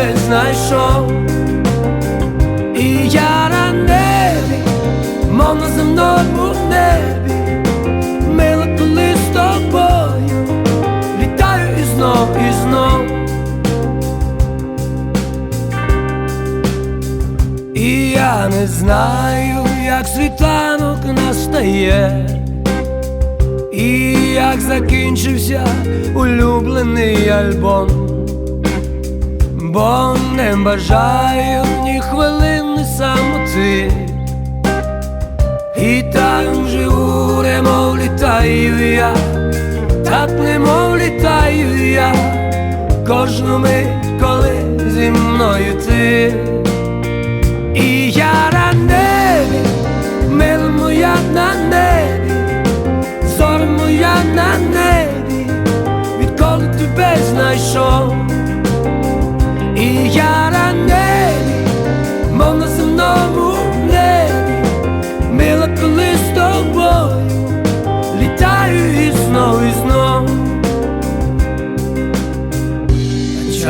Відколи знайшов. І я на небі, мов на земному небі, мила коли з тобою, літаю і знов, і знов. І я не знаю, як світанок настає, і як закінчився улюблений альбом, бо не бажаю ні хвилини самоти, і там живу, немов літаю я, так немов літаю я, кожну мить, коли зі мною ти.